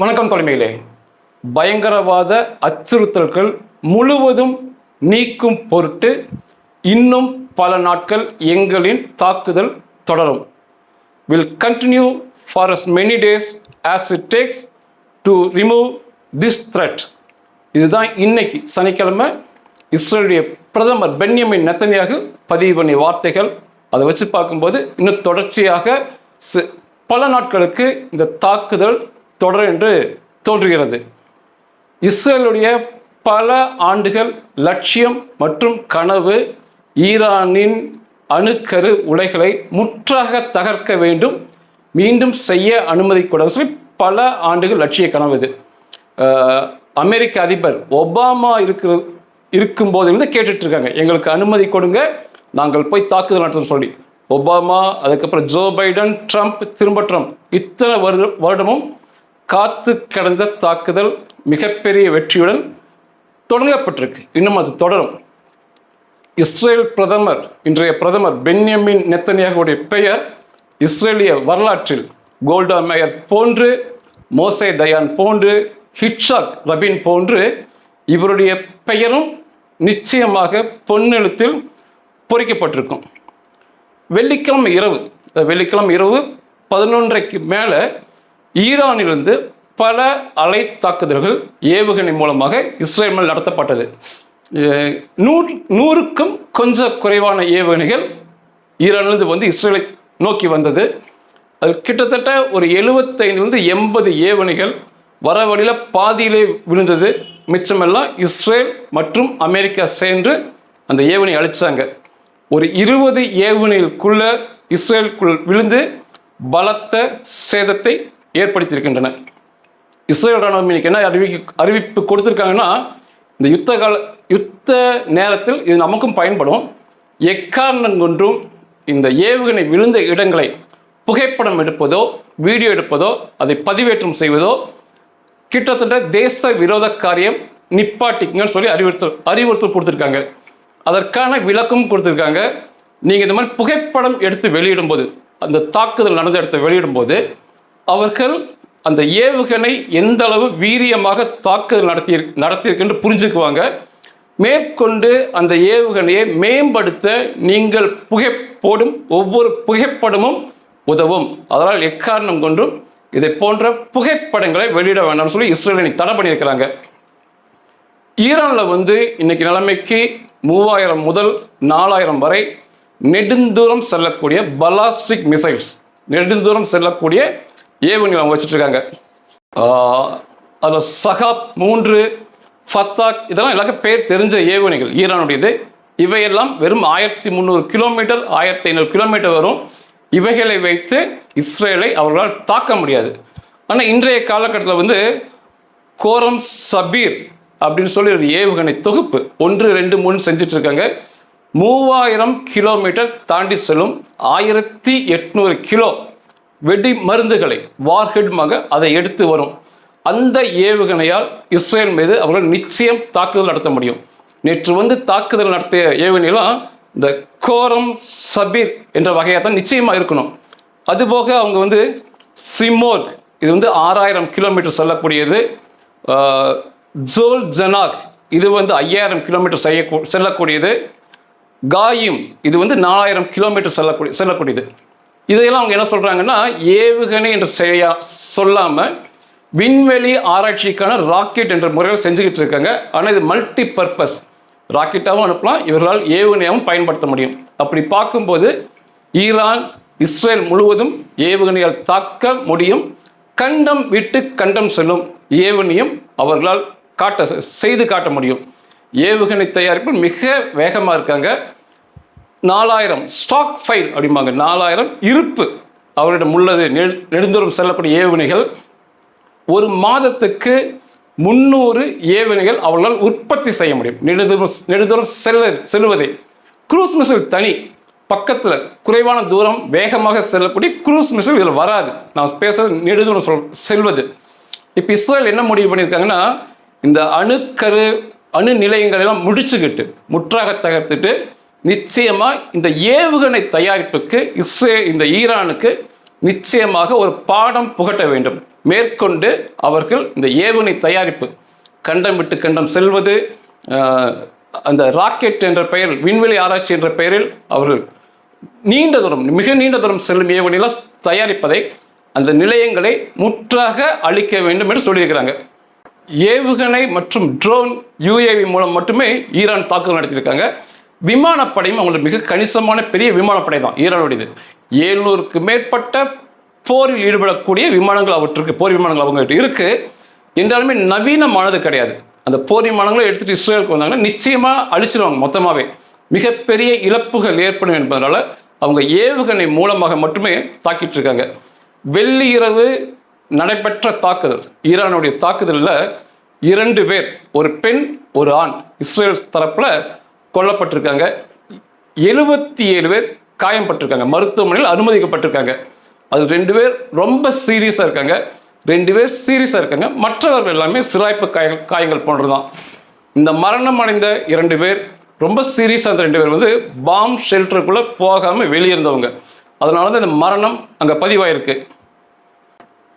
வணக்கம் தலைமையிலே. பயங்கரவாத அச்சுறுத்தல்கள் முழுவதும் நீக்கும் பொருட்டு இன்னும் பல நாட்கள் எங்களின் தாக்குதல் தொடரும். Will continue for as many days as it takes to remove this threat இதுதான் இன்னைக்கு சனிக்கிழமை. இஸ்ரேலுடைய பிரதமர் பென்யமின் நெத்தனியாக பதிவு பண்ணிய வார்த்தைகள். அதை வச்சு பார்க்கும்போது இன்னும் தொடர்ச்சியாக பல நாட்களுக்கு இந்த தாக்குதல் தொடரும் என்று தோன்றுகிறது. இஸ்ரேலுடைய பல ஆண்டுகள் லட்சியம் மற்றும் கனவு ஈரானின் அணுக்கரு உலைகளை முற்றாக தகர்க்க வேண்டும். மீண்டும் செய்ய அனுமதிக்கூடாது சொல்லி பல ஆண்டுகள் லட்சிய கனவு இது. அமெரிக்க அதிபர் ஒபாமா இருக்கிற இருக்கும்போதிலிருந்து கேட்டுட்டு இருக்காங்க எங்களுக்கு அனுமதி கொடுங்க நாங்கள் போய் தாக்குதல் நடத்தணும் சொல்லி. ஒபாமா அதுக்கப்புறம் ஜோ பைடன் ட்ரம்ப் திரும்ப ட்ரம்ப். இத்தனை வருட வருடமும் காத்து கடந்த தாக்குதல் மிகப்பெரிய வெற்றியுடன் தொடங்கப்பட்டிருக்கு. இன்னும் அது தொடரும். இஸ்ரேல் பிரதமர் இன்றைய பிரதமர் பென்யமின் நெத்தனியாகுடைய பெயர் இஸ்ரேலிய வரலாற்றில் கோல்டா மேயர் போன்று மோசே தயான் போன்று ஹிட்ஷாக் ரபின் போன்று இவருடைய பெயரும் நிச்சயமாக பொன்னெழுத்தில் பொறிக்கப்பட்டிருக்கும். வெள்ளிக்கிழமை இரவு வெள்ளிக்கிழமை இரவு பதினொன்றைக்கு மேலே ஈரானிலிருந்து பல அலை தாக்குதல்கள் ஏவுகணை மூலமாக இஸ்ரேல் மேல் நடத்தப்பட்டது. நூறு நூறுக்கும் கொஞ்சம் குறைவான ஏவுகணைகள் ஈரானிலிருந்து வந்து இஸ்ரேலை நோக்கி வந்தது. அது கிட்டத்தட்ட ஒரு எழுபத்தைந்துலேருந்து எண்பது ஏவுகணைகள் வர வழியில் பாதியிலே விழுந்தது. மிச்சமெல்லாம் இஸ்ரேல் மற்றும் அமெரிக்கா சேர்ந்து அந்த ஏவுகணை அழிச்சாங்க. ஒரு இருபது ஏவுகணைகளுக்குள்ள இஸ்ரேலுக்குள் விழுந்து பலத்த சேதத்தை ஏற்படுத்தியிருக்கின்றன. இஸ்ரேல் ராணுவம் இன்னைக்கு என்ன அறிவிக்க அறிவிப்பு கொடுத்துருக்காங்கன்னா இந்த யுத்த கால யுத்த நேரத்தில் இது நமக்கும் பயன்படும். எக்காரணம் கொன்றும் இந்த ஏவுகணை விழுந்த இடங்களை புகைப்படம் எடுப்பதோ வீடியோ எடுப்பதோ அதை பதிவேற்றம் செய்வதோ கிட்டத்தட்ட தேச விரோத காரியம் நிப்பாட்டிக்குங்கன்னு சொல்லி அறிவுறுத்தல் அறிவுறுத்தல் கொடுத்துருக்காங்க. அதற்கான விளக்கம் கொடுத்துருக்காங்க. நீங்கள் இந்த மாதிரி புகைப்படம் எடுத்து வெளியிடும்போது அந்த தாக்குதல் நடந்த இடத்தை வெளியிடும்போது அவர்கள் அந்த ஏவுகணை எந்த அளவு வீரியமாக தாக்குதல் நடத்தி நடத்தியிருக்குன்னு புரிஞ்சுக்குவாங்க. மேற்கொண்டு அந்த ஏவுகணையை மேம்படுத்த நீங்கள் புகை போடும் ஒவ்வொரு புகைப்படமும் உதவும். அதனால் எக்காரணம் கொண்டும் இதை போன்ற புகைப்படங்களை வெளியிட வேண்டாம்னு சொல்லி இஸ்ரேல் தடை பண்ணியிருக்கிறாங்க. ஈரானில் வந்து இன்னைக்கு நிலைமைக்கு மூவாயிரம் முதல் நாலாயிரம் வரை நெடுந்தூரம் செல்லக்கூடிய பலாஸ்டிக் மிசைல்ஸ் நெடுந்தூரம் செல்லக்கூடிய ஏவுகணை அவங்க வச்சுட்ருக்காங்க. இருக்காங்க சஹாப் மூன்று ஃபத்தாக் இதெல்லாம் எல்லாருக்கும் பேர் தெரிஞ்ச ஏவுகணைகள். ஈரானுடையது. இவையெல்லாம் வெறும் ஆயிரத்தி முந்நூறு கிலோமீட்டர் ஆயிரத்தி ஐநூறு கிலோமீட்டர் வரும். இவைகளை வைத்து இஸ்ரேலை அவர்களால் தாக்க முடியாது. ஆனால் இன்றைய காலகட்டத்தில் வந்து கோரம் சபீர் அப்படின்னு சொல்லி ஒரு ஏவுகணை தொகுப்பு ஒன்று ரெண்டு மூணு செஞ்சுட்டு இருக்காங்க மூவாயிரம் கிலோமீட்டர் தாண்டி செல்லும் ஆயிரத்தி எட்நூறு கிலோ வெடி மருந்துகளை வார்ஹெட்மாக அதை எடுத்து வரும். அந்த ஏவுகணையால் இஸ்ரேல் மீது அவர்கள் நிச்சயம் தாக்குதல் நடத்த முடியும். நேற்று வந்து தாக்குதல் நடத்திய ஏவுகணையெல்லாம் இந்த கோரம் சபீர் என்ற வகையாக தான் நிச்சயமாக இருக்கணும். அதுபோக அவங்க வந்து சிமோர்க் இது வந்து ஆறாயிரம் கிலோமீட்டர் செல்லக்கூடியது ஜோல் ஜனாக் இது வந்து ஐயாயிரம் கிலோமீட்டர் செய்ய செல்லக்கூடியது. காயும் இது வந்து நாலாயிரம் கிலோமீட்டர் செல்லக்கூடிய செல்லக்கூடியது. இதையெல்லாம் அவங்க என்ன சொல்கிறாங்கன்னா ஏவுகணை என்று செய்யா சொல்லாமல் விண்வெளி ஆராய்ச்சிக்கான ராக்கெட் என்ற முறையில் செஞ்சுக்கிட்டு இருக்காங்க. ஆனால் இது மல்டி பர்பஸ் ராக்கெட்டாகவும் அனுப்பலாம் இவர்களால் ஏவுகணையாகவும் பயன்படுத்த முடியும். அப்படி பார்க்கும்போது ஈரான் இஸ்ரேல் முழுவதும் ஏவுகணையால் தாக்க முடியும். கண்டம் விட்டு கண்டம் செல்லும் ஏவுகணையும் அவர்களால் காட்ட செய்து காட்ட முடியும். ஏவுகணை தயாரிப்பில் மிக வேகமாக இருக்காங்க. நாலாயிரம் ஸ்டாக் ஃபைல் அப்படிம்பாங்க. நாலாயிரம் இருப்பு. அவரிடம் உள்ளது. நெடு- நெடுந்தூரம் செல்லக்கூடிய ஏவுகணைகள். ஒரு மாதத்துக்கு முந்நூறு ஏவுகணைகள் அவர்களால் உற்பத்தி செய்ய முடியும். நெடுந்தோறும் நெடுந்தோறும் செல்ல செல்வதே குரூஸ் மிசில் தனி. பக்கத்தில் குறைவான தூரம் வேகமாக செல்லக்கூடிய குரூஸ் மிசில் இதில் வராது. நான் பேசுறது நெடுந்தோறும் சொல் செல்வது. இப்போ இஸ்ரேல் என்ன முடிவு பண்ணியிருக்காங்கன்னா இந்த அணுக்கரு அணு நிலையங்களெல்லாம் முடிச்சுக்கிட்டு முற்றாக தகர்த்துட்டு நிச்சயமாக இந்த ஏவுகணை தயாரிப்புக்கு இஸ்ரே இந்த ஈரானுக்கு நிச்சயமாக ஒரு பாடம் புகட்ட வேண்டும். மேற்கொண்டு அவர்கள் இந்த ஏவுகணை தயாரிப்பு கண்டம் விட்டு கண்டம் செல்வது அந்த ராக்கெட் என்ற பெயர் விண்வெளி ஆராய்ச்சி என்ற பெயரில் அவர்கள் நீண்ட தூரம் மிக நீண்ட தூரம் செல்லும் ஏவுகணைலாம் தயாரிப்பதை அந்த நிலையங்களை முற்றாக அழிக்க வேண்டும் என்று சொல்லியிருக்கிறாங்க. ஏவுகணை மற்றும் ட்ரோன் யூஏவி மூலம் மட்டுமே ஈரான் தாக்குதல் நடத்தியிருக்காங்க. விமானப்படையும் அவங்களுக்கு மிக கணிசமான பெரிய விமானப்படை தான் ஈரானுடையது ஏழ்நூறுக்கு மேற்பட்ட போரில் ஈடுபடக்கூடிய விமானங்கள் அவற்றுக்கு போர் விமானங்கள் அவங்ககிட்ட இருக்கு. என்றாலுமே நவீனமானது கிடையாது. அந்த போர் விமானங்களை எடுத்துட்டு இஸ்ரேலுக்கு வந்தாங்கன்னா நிச்சயமா அழிச்சிருவாங்க மொத்தமாவே. மிகப்பெரிய இழப்புகள் ஏற்படும் என்பதனால அவங்க ஏவுகணை மூலமாக மட்டுமே தாக்கிட்டு இருக்காங்க. வெள்ளி இரவு நடைபெற்ற தாக்குதல் ஈரானுடைய தாக்குதலில் இரண்டு பேர் ஒரு பெண் ஒரு ஆண். இஸ்ரேல் தரப்பில் கொல்லப்பட்டிருக்காங்க. எழுபத்தி ஏழு பேர் காயம்பட்டிருக்காங்க. மருத்துவமனையில் அனுமதிக்கப்பட்டிருக்காங்க. அது ரெண்டு பேர் ரொம்ப சீரியஸாக இருக்காங்க. ரெண்டு பேர் சீரியஸாக இருக்காங்க. மற்றவர்கள் எல்லாமே சிராய்ப்பு காயங்கள் காயங்கள் போன்றது தான் இந்த மரணம் அடைந்த இரண்டு பேர் ரொம்ப சீரியஸாக இருந்த ரெண்டு பேர் வந்து பாம் ஷெல்டருக்குள்ளே போகாமல் வெளியே இருந்தவங்க அதனால தான் இந்த மரணம் அங்கே பதிவாயிருக்கு.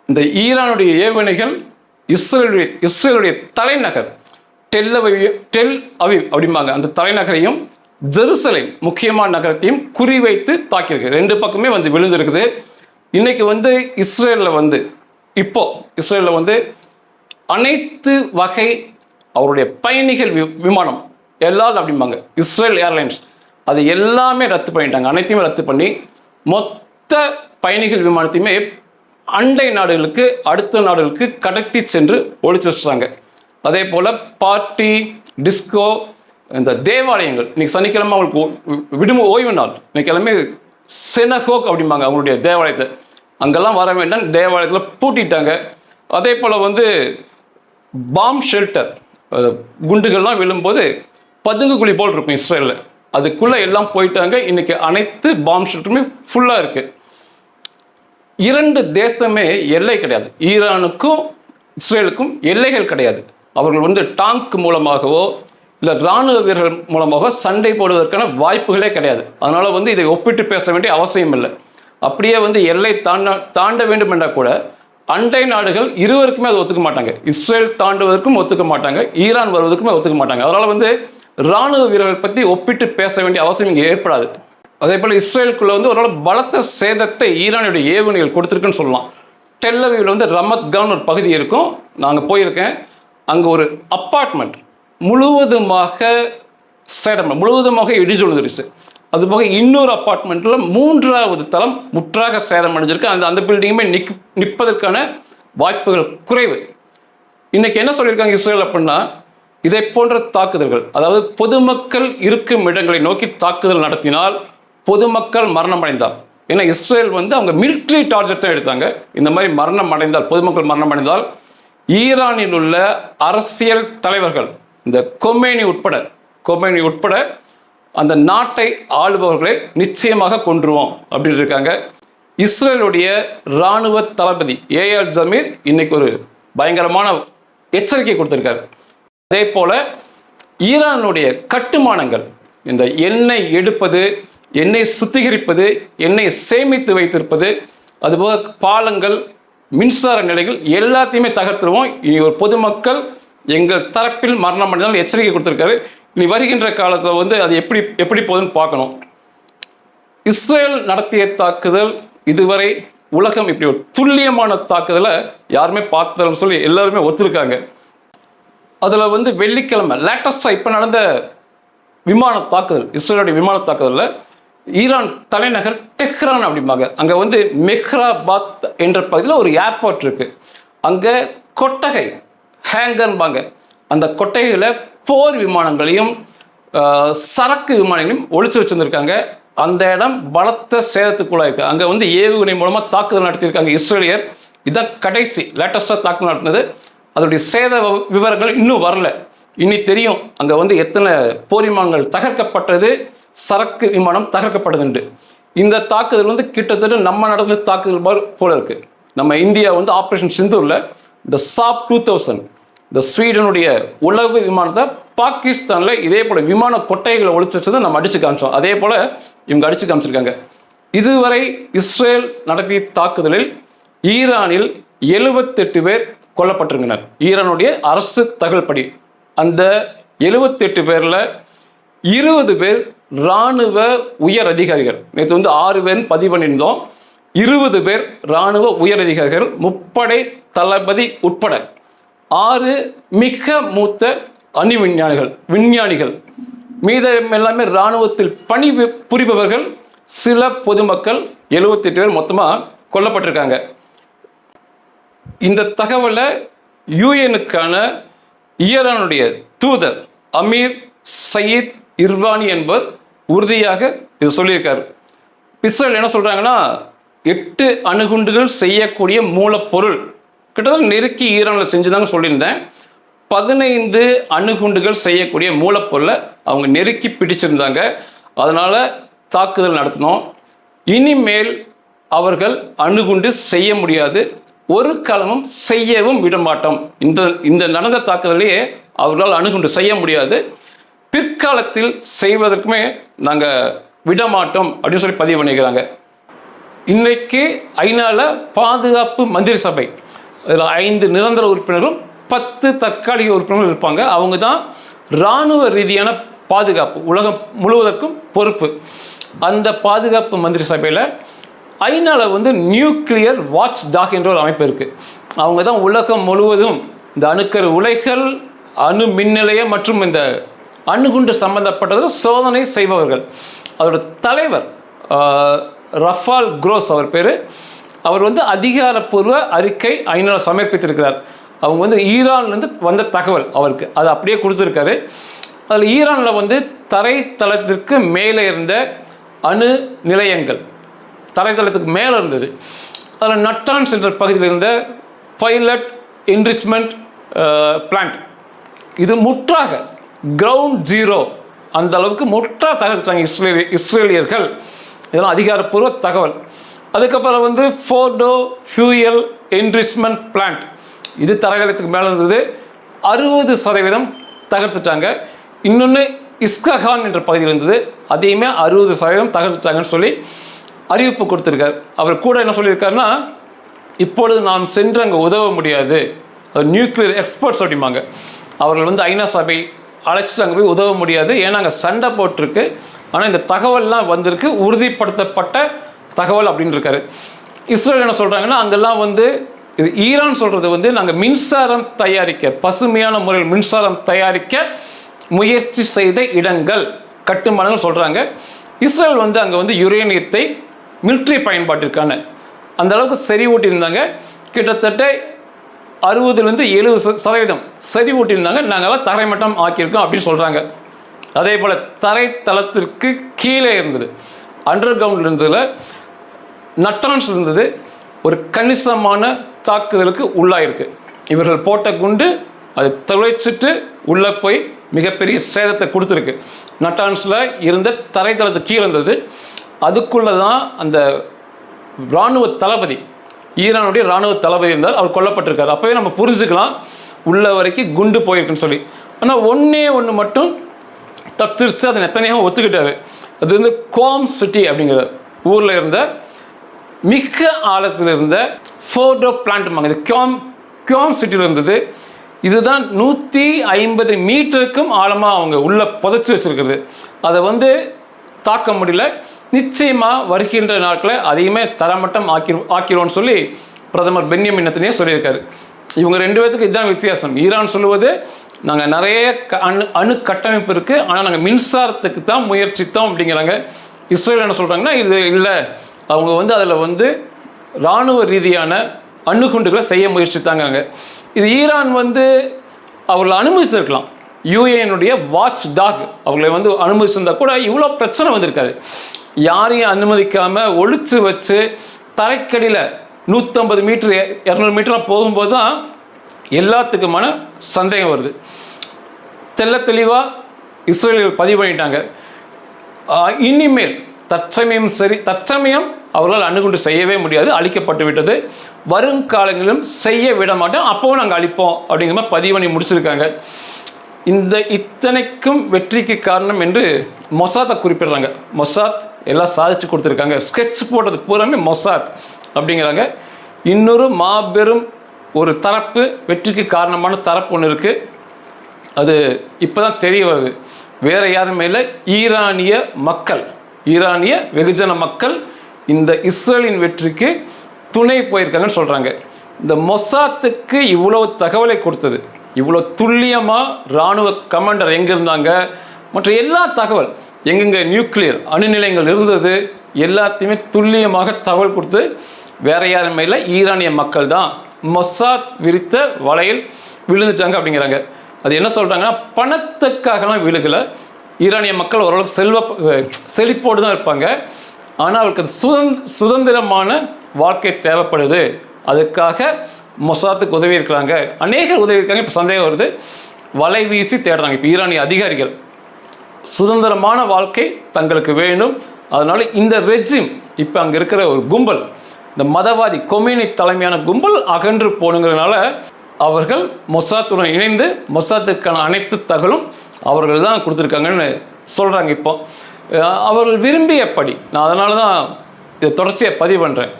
இந்த ஈரானுடைய ஏவுகணைகள் இஸ்ரேலுடைய இஸ்ரேலுடைய தலைநகர். டெல் அவிவ் டெல் அவிவ் அப்படிம்பாங்க. அந்த தலைநகரையும் ஜெருசலேம் முக்கியமான நகரத்தையும் குறிவைத்து தாக்கியிருக்கு. ரெண்டு பக்கமே வந்து விழுந்திருக்குது. இன்னைக்கு வந்து இஸ்ரேலில் வந்து இப்போ இஸ்ரேலில் வந்து அனைத்து வகை அவருடைய பயணிகள் வி- விமானம் எல்லாரும் அப்படிம்பாங்க. இஸ்ரேல் ஏர்லைன்ஸ் அது எல்லாமே ரத்து பண்ணிட்டாங்க. அனைத்தையுமே ரத்து பண்ணி மொத்த பயணிகள் விமானத்தையுமே அண்டை நாடுகளுக்கு அடுத்த நாடுகளுக்கு கடத்தி சென்று ஒழிச்சு வச்சுட்டாங்க. அதே போல் பார்ட்டி டிஸ்கோ இந்த தேவாலயங்கள். இன்னைக்கு சனிக்கிழமை அவங்களுக்கு ஓ- விடுமு ஓய்வு நாள் இன்னைக்கு எல்லாமே செனகோக் அப்படிம்பாங்க அவங்களுடைய தேவாலயத்தை. அங்கெல்லாம் வர வேண்டாம் தேவாலயத்தில் பூட்டிட்டாங்க. அதே போல் வந்து பாம் ஷெல்டர் குண்டுகள்லாம் விழும்போது பதுங்கு குழி போல் இருக்கும் இஸ்ரேலில். அதுக்குள்ளே எல்லாம் போயிட்டாங்க. இன்னைக்கு அனைத்து பாம் ஷெல்டருமே ஃபுல்லாக இருக்குது இரண்டு தேசமே எல்லை கிடையாது. ஈரானுக்கும் இஸ்ரேலுக்கும் எல்லைகள் கிடையாது. அவர்கள் வந்து டாங்க் மூலமாகவோ இல்லை இராணுவ வீரர்கள் மூலமாக சண்டை போடுவதற்கான வாய்ப்புகளே கிடையாது. அதனால் வந்து இதை ஒப்பிட்டு பேச வேண்டிய அவசியம் இல்லை. அப்படியே வந்து எல்லை தாண்ட தாண்ட வேண்டும் என்றால் கூட அண்டை நாடுகள் இருவருக்குமே அதை ஒத்துக்க மாட்டாங்க. இஸ்ரேல் தாண்டுவதற்கும் ஒத்துக்க மாட்டாங்க. ஈரான் வருவதற்குமே ஒத்துக்க மாட்டாங்க. அதனால் வந்து இராணுவ வீரர்கள் பற்றி ஒப்பிட்டு பேச வேண்டிய அவசியம் இங்கே ஏற்படாது. அதே போல் இஸ்ரேலுக்குள்ளே வந்து ஒரு பலத்த சேதத்தை ஈரானுடைய ஏவுகணைகள் கொடுத்துருக்குன்னு சொல்லலாம். டெல்லவியில் வந்து ரமத்கான் ஒரு பகுதி இருக்கும். நாங்கள் போயிருக்கேன். அங்கே ஒரு அப்பார்ட்மெண்ட் முழுவதுமாக சேதம் முழுவதுமாக இடிஞ்சு விழுந்துருச்சு அதுபோக இன்னொரு அப்பார்ட்மெண்ட்டில் மூன்றாவது தளம் முற்றாக சேதம் அடைஞ்சிருக்கு. அந்த அந்த பில்டிங்குமே நிக் நிற்பதற்கான வாய்ப்புகள் குறைவு. இன்றைக்கி என்ன சொல்லியிருக்காங்க இஸ்ரேல் அப்படின்னா இதை போன்ற தாக்குதல்கள் அதாவது பொதுமக்கள் இருக்கும் இடங்களை நோக்கி தாக்குதல் நடத்தினால் பொதுமக்கள் மரணம் அடைந்தால் ஏன்னா இஸ்ரேல் வந்து அவங்க மிலிட்ரி டார்கெட் தான் எடுத்தாங்க. இந்த மாதிரி மரணம் அடைந்தால் பொதுமக்கள் மரணம் அடைந்தால் ஈரானில் உள்ள அரசியல் தலைவர்கள் இந்த கொமேனி உட்பட கொமேனி உட்பட அந்த நாட்டை ஆளுபவர்களை நிச்சயமாக கொன்றுவோம் அப்படின்னு இருக்காங்க. இஸ்ரேலுடைய இராணுவ தளபதி ஏஆர் ஜமீர் இன்னைக்கு ஒரு பயங்கரமான எச்சரிக்கை கொடுத்திருக்காரு. அதே போல ஈரானுடைய கட்டுமானங்கள் இந்த எண்ணெய் எடுப்பது எண்ணெய் சுத்திகரிப்பது எண்ணெய் சேமித்து வைத்திருப்பது அதுபோக பாலங்கள் மின்சார நிலைகள் எல்லாத்தையுமே தகர்த்துருவோம். இனி ஒரு பொதுமக்கள் எங்கள் தரப்பில் மரணம் அடைந்தால் எச்சரிக்கை கொடுத்துருக்காரு. இனி வருகின்ற காலத்தில் வந்து அது எப்படி எப்படி போகுதுன்னு பார்க்கணும். இஸ்ரேல் நடத்திய தாக்குதல் இதுவரை உலகம் இப்படி ஒரு துல்லியமான தாக்குதலை யாருமே பார்த்ததுன்னு சொல்லி எல்லாருமே ஒத்துருக்காங்க. அதில் வந்து வெள்ளிக்கிழமை லேட்டஸ்டாக இப்போ நடந்த விமான தாக்குதல் இஸ்ரேலுடைய விமான தாக்குதலில் ஈரான் தலைநகர் டெஹ்ரான் அப்படிம்பாங்க. அங்கே வந்து மெஹ்ராபாத் என்ற பகுதியில் ஒரு ஏர்போர்ட் இருக்குது அங்கே கொட்டகை ஹேங்கர்பாங்க அந்த கொட்டகையில் போர் விமானங்களையும் சரக்கு விமானங்களையும் ஒழிச்சு வச்சுருந்துருக்காங்க. அந்த இடம் பலத்த சேதத்துக்குள்ளாயிருக்கு அங்கே வந்து ஏவுகணை மூலமாக தாக்குதல் நடத்தியிருக்காங்க இஸ்ரேலியர். இதான் கடைசி லேட்டஸ்ட்டாக தாக்குதல் நடத்தினது அதோடைய சேத விவரங்கள் இன்னும் வரல. இனி தெரியும். அங்கே வந்து எத்தனை போர் விமானங்கள் தகர்க்கப்பட்டது சரக்கு விமானம் தகர்க்கப்பட்டதுண்டு இந்த தாக்குதல் வந்து கிட்டத்தட்ட நம்ம நடந்த தாக்குதல் போல- போல இருக்கு. நம்ம இந்தியா வந்து ஆப்ரேஷன் சிந்தூரில் இந்த சாப் டூ தௌசண்ட் இந்த ஸ்வீடனுடைய உளவு விமானத்தை பாகிஸ்தானில் இதே போல விமான கொட்டைகளை ஒழிச்சு நம்ம அடிச்சு காமிச்சோம். அதே போல இவங்க அடிச்சு காமிச்சிருக்காங்க. இதுவரை இஸ்ரேல் நடத்திய தாக்குதலில் ஈரானில் எழுபத்தெட்டு பேர் கொல்லப்பட்டிருந்தனர். ஈரானுடைய அரசு தகவல்படி அந்த எழுபத்தெட்டு பேரில் இருபது பேர் இராணுவ உயர் அதிகாரிகள். நேற்று வந்து ஆறு பேர் பதிவு பண்ணியிருந்தோம். இருபது பேர் இராணுவ உயர் அதிகாரிகள் முப்படை தளபதி உட்பட. ஆறு மிக மூத்த அணி விஞ்ஞானிகள். விஞ்ஞானிகள் மீதம் எல்லாமே இராணுவத்தில் பணி புரிபவர்கள். சில பொதுமக்கள் எழுபத்தெட்டு பேர் மொத்தமாக கொல்லப்பட்டிருக்காங்க. இந்த தகவலை யூஎனுக்கான ஈரானுடைய தூதர் அமீர் சயீத் இர்வானி என்பவர் உறுதியாக இது சொல்லியிருக்காரு. இஸ்ரேல் என்ன சொல்கிறாங்கன்னா எட்டு அணுகுண்டுகள் செய்யக்கூடிய மூலப்பொருள் கிட்டத்தட்ட நெருக்கி ஈரானில் செஞ்சுதாங்க சொல்லியிருந்தேன். பதினைந்து அணுகுண்டுகள் செய்யக்கூடிய மூலப்பொருளை அவங்க நெருக்கி பிடிச்சிருந்தாங்க. அதனால் தாக்குதல் நடத்தினோம். இனிமேல் அவர்கள் அணுகுண்டு செய்ய முடியாது. ஒரு காலமும் செய்யவும் விட மாட்டோம் இந்த இந்த நடந்த தாக்குதலையே அவர்களால் அணுகுண்டு செய்ய முடியாது. பிற்காலத்தில் செய்வதற்குமே நாங்கள் விடமாட்டோம் அப்படின்னு சொல்லி பதிவு பண்ணிக்கிறாங்க. இன்றைக்கு ஐநாவில் பாதுகாப்பு மந்திரி சபை அதில் ஐந்து நிரந்தர உறுப்பினர்களும் பத்து தற்காலிக உறுப்பினர்கள் இருப்பாங்க. அவங்க தான் இராணுவ ரீதியான பாதுகாப்பு உலகம் முழுவதற்கும் பொறுப்பு. அந்த பாதுகாப்பு மந்திரி சபையில் ஐநாவில் வந்து நியூக்ளியர் வாட்ச் டாக் என்ற ஒரு அமைப்பு இருக்குது அவங்க தான் உலகம் முழுவதும் இந்த அணுக்கரு உலைகள் அணு மின் நிலையம் மற்றும் இந்த அணுகுண்டு சம்பந்தப்பட்டது சோதனை செய்பவர்கள். அதோட தலைவர் ரஃபால் குரோஸ் அவர் பேர். அவர் வந்து அதிகாரப்பூர்வ அறிக்கை ஐநா சமர்ப்பித்திருக்கிறார். அவங்க வந்து ஈரான்லேருந்து வந்த தகவல் அவருக்கு. அது அப்படியே கொடுத்துருக்காரு. அதில் ஈரானில் வந்து தரைத்தளத்திற்கு மேலே இருந்த அணு நிலையங்கள் தரைத்தளத்துக்கு மேலே இருந்தது. அதில் நட்டான்ஸ் என்ற பகுதியில் இருந்த பைலட் இன்ரிஸ்மெண்ட் பிளான்ட். இது முற்றாக கிரவுண்ட் ஜீரோ அந்த அளவுக்கு முற்றா தகர்த்துட்டாங்க இஸ்ரேலி இஸ்ரேலியர்கள். இதெல்லாம் அதிகாரப்பூர்வ தகவல். அதுக்கப்புறம் வந்து ஃபோர்டோ ஃபியூயல் என்ரிச்மெண்ட் பிளான்ட் இது தரகலத்துக்கு மேலே இருந்தது. அறுபது சதவீதம் தகர்த்துட்டாங்க. இன்னொன்று இஸ்கஹான் என்ற பகுதியில் இருந்தது. அதையுமே அறுபது சதவீதம் தகர்த்துட்டாங்கன்னு சொல்லி அறிவிப்பு கொடுத்துருக்கார். அவர் கூட என்ன சொல்லியிருக்காருன்னா இப்பொழுது நாம் சென்று அங்கே உதவ முடியாது. அது நியூக்ளியர் எக்ஸ்பர்ட்ஸ் அப்படிம்பாங்க. அவர்கள் வந்து ஐநா சபை அழைச்சிட்டு அங்கே போய் உதவ முடியாது. ஏன்னா அங்கே சண்டை போட்டிருக்கு. ஆனால் இந்த தகவல்லாம் வந்திருக்கு. உறுதிப்படுத்தப்பட்ட தகவல் அப்படின்னு இருக்காரு. இஸ்ரேல் என்ன சொல்கிறாங்கன்னா அங்கெல்லாம் வந்து இது ஈரான் சொல்கிறது வந்து நாங்கள் மின்சாரம் தயாரிக்க பசுமையான முறையில் மின்சாரம் தயாரிக்க முயற்சி செய்த இடங்கள் கட்டுமானங்கள் சொல்கிறாங்க இஸ்ரேல் வந்து அங்கே வந்து யுரேனியத்தை மிலிட்ரி பயன்பாட்டிற்கான அந்த அளவுக்கு செறிவூட்டியிருந்தாங்க. கிட்டத்தட்ட அறுபதுலேருந்து எழுபது ச- சதவீதம் செறிவூட்டியிருந்தாங்க நாங்கள்லாம் தரைமட்டம் ஆக்கியிருக்கோம் அப்படின்னு சொல்கிறாங்க அதே போல் தரைத்தளத்திற்கு கீழே இருந்தது. அண்டர் கிரவுண்ட் இருந்ததில் நட்டான்ஸ் இருந்தது. ஒரு கணிசமான தாக்குதலுக்கு உள்ளாயிருக்கு. இவர்கள் போட்ட குண்டு அது துளைச்சிட்டு உள்ளே போய் மிகப்பெரிய சேதத்தை கொடுத்துருக்கு. நட்டான்ஸில் இருந்த தரைத்தளத்து கீழே இருந்தது. அதுக்குள்ளே தான் அந்த இராணுவ தளபதி ஈரானுடைய இராணுவ தளபதி இருந்தார். அவர் கொல்லப்பட்டிருக்கார். அப்போவே நம்ம புரிஞ்சுக்கலாம் உள்ள வரைக்கும் குண்டு போயிருக்குன்னு சொல்லி. ஆனால் ஒன்றே ஒன்று மட்டும் தப்பிச்சு அதை நெத்தனையாக ஒத்துக்கிட்டாரு. அது வந்து கோம் சிட்டி அப்படிங்கிற ஊரில் இருந்த மிக்க ஆழத்தில் இருந்த ஃபோர்டோ பிளான்ட்மாங்க இது கியோம் கியோம் சிட்டியில் இருந்தது. இதுதான் நூற்றி ஐம்பது மீட்டருக்கும் ஆழமாக அவங்க உள்ளே புதைச்சி வச்சிருக்கிறது. அதை வந்து தாக்க முடியல. நிச்சயமாக வருகின்ற நாட்களை அதையுமே தரமட்டம் ஆக்கி ஆக்கிரோன்னு சொல்லி பிரதமர் பென்யமின் சொல்லியிருக்காரு. இவங்க ரெண்டு பேர்த்துக்கு இதுதான் வித்தியாசம். ஈரான் சொல்லுவது நாங்கள் நிறைய க அணு அணு கட்டமைப்பு இருக்குது ஆனால் நாங்கள் மின்சாரத்துக்கு தான் முயற்சித்தோம் அப்படிங்கிறாங்க. இஸ்ரேல் என்ன சொல்கிறாங்கன்னா இது இல்லை. அவங்க வந்து அதில் வந்து இராணுவ ரீதியான அணுகுண்டுகளை செய்ய முயற்சித்தாங்க இது ஈரான் வந்து அவர்களை அனுமதிச்சிருக்கலாம். யூஏனுடைய வாட்ச் டாக் அவர்களை வந்து அனுமதிச்சிருந்தா கூட இவ்வளோ பிரச்சனை வந்திருக்காது. யாரையும் அனுமதிக்காமல் ஒழிச்சு வச்சு தரைக்கடியில் நூற்றம்பது மீட்டர் இரநூறு மீட்டர்லாம் போகும்போது தான் எல்லாத்துக்குமான சந்தேகம் வருது. தெள்ள தெளிவாக இஸ்ரேலில் பதிவு பண்ணிட்டாங்க. இனிமேல் தற்சமயம் சரி தற்சமயம் அவர்களால் அணுகுண்டு செய்யவே முடியாது அழிக்கப்பட்டு விட்டது. வருங்காலங்களிலும் செய்ய விட மாட்டோம் அப்போவும் நாங்கள் அழிப்போம் அப்படிங்கிற மாதிரி பதிவு பண்ணி முடிச்சிருக்காங்க. இந்த இத்தனைக்கும் வெற்றிக்கு காரணம் என்று மொசாத்தை குறிப்பிடுறாங்க. மொசாத் எல்லாம் சாதிச்சு கொடுத்துருக்காங்க. ஸ்கெட்ச் போட்டது பூராமே மொசாத் அப்படிங்கிறாங்க. இன்னொரு மாபெரும் ஒரு தரப்பு வெற்றிக்கு காரணமான தரப்பு ஒன்று இருக்குது அது இப்போ தான் தெரிய வருது. வேறு யாருமே இல்லை. ஈரானிய மக்கள் ஈரானிய வெகுஜன மக்கள் இந்த இஸ்ரேலின் வெற்றிக்கு துணை போயிருக்காங்கன்னு சொல்கிறாங்க இந்த மொசாத்துக்கு இவ்வளவு தகவலை கொடுத்தது. இவ்வளோ துல்லியமாக இராணுவ கமாண்டர் எங்கே இருந்தாங்க? மற்ற எல்லா தகவல் எங்கெங்கே நியூக்ளியர் அணுநிலையங்கள் இருந்தது எல்லாத்தையுமே துல்லியமாக தகவல் கொடுத்து வேற யாருமே இல்லை ஈரானிய மக்கள் தான் மொசாத் விரித்த வலையில் விழுந்துட்டாங்க அப்படிங்கிறாங்க. அது என்ன சொல்கிறாங்கன்னா பணத்துக்காகலாம் விழுகலை. ஈரானிய மக்கள் ஓரளவுக்கு செல்வ செழிப்போடு தான் இருப்பாங்க. ஆனால் அவருக்கு சுதந் சுதந்திரமான வாழ்க்கை தேவைப்படுது. அதுக்காக மொசாத்துக்கு உதவி இருக்கிறாங்க. அநேகர் உதவி இருக்காங்க. இப்போ சந்தேகம் வருது. வலை வீசி தேடுறாங்க. இப்போ ஈரானிய அதிகாரிகள். சுதந்திரமான வாழ்க்கை தங்களுக்கு வேணும். அதனால் இந்த ரெஜிம் இப்போ அங்கே இருக்கிற ஒரு கும்பல் இந்த மதவாதி கொமினி தலைமையான கும்பல் அகன்று போனுங்கிறதுனால அவர்கள் மொசாத்துடன் இணைந்து மொசாத்துக்கான அனைத்து தகவலும் அவர்கள் தான் கொடுத்துருக்காங்கன்னு சொல்கிறாங்க இப்போ. அவர்கள் விரும்பியபடி நான் அதனால தான் இதை தொடர்ச்சியாக பதிவு பண்ணுறேன்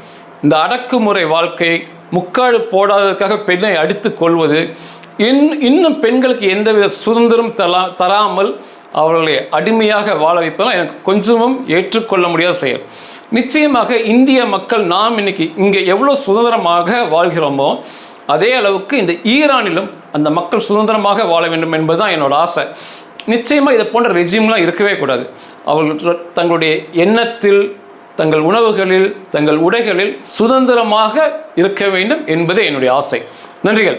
இந்த அடக்குமுறை வாழ்க்கை முக்காடு போடாததுக்காக பெண்ணை அடித்து கொள்வது. இன் இன்னும் பெண்களுக்கு எந்தவித சுதந்திரம் தரா தராமல் அவர்களை அடிமையாக வாழ வைப்பதெல்லாம் எனக்கு கொஞ்சமும் ஏற்றுக்கொள்ள முடியாத செயல். நிச்சயமாக இந்திய மக்கள் நாம் இன்னைக்கு இங்கே எவ்வளோ சுதந்திரமாக வாழ்கிறோமோ அதே அளவுக்கு இந்த ஈரானிலும் அந்த மக்கள் சுதந்திரமாக வாழ வேண்டும் என்பதுதான் என்னோட ஆசை. நிச்சயமாக இதை போன்ற ரெஜிம்லாம் இருக்கவே கூடாது. அவர்கள் தங்களுடைய எண்ணத்தில் தங்கள் உணவுகளில் தங்கள் உடைகளில் சுதந்திரமாக இருக்க வேண்டும் என்பதே என்னுடைய ஆசை. நன்றிகள்.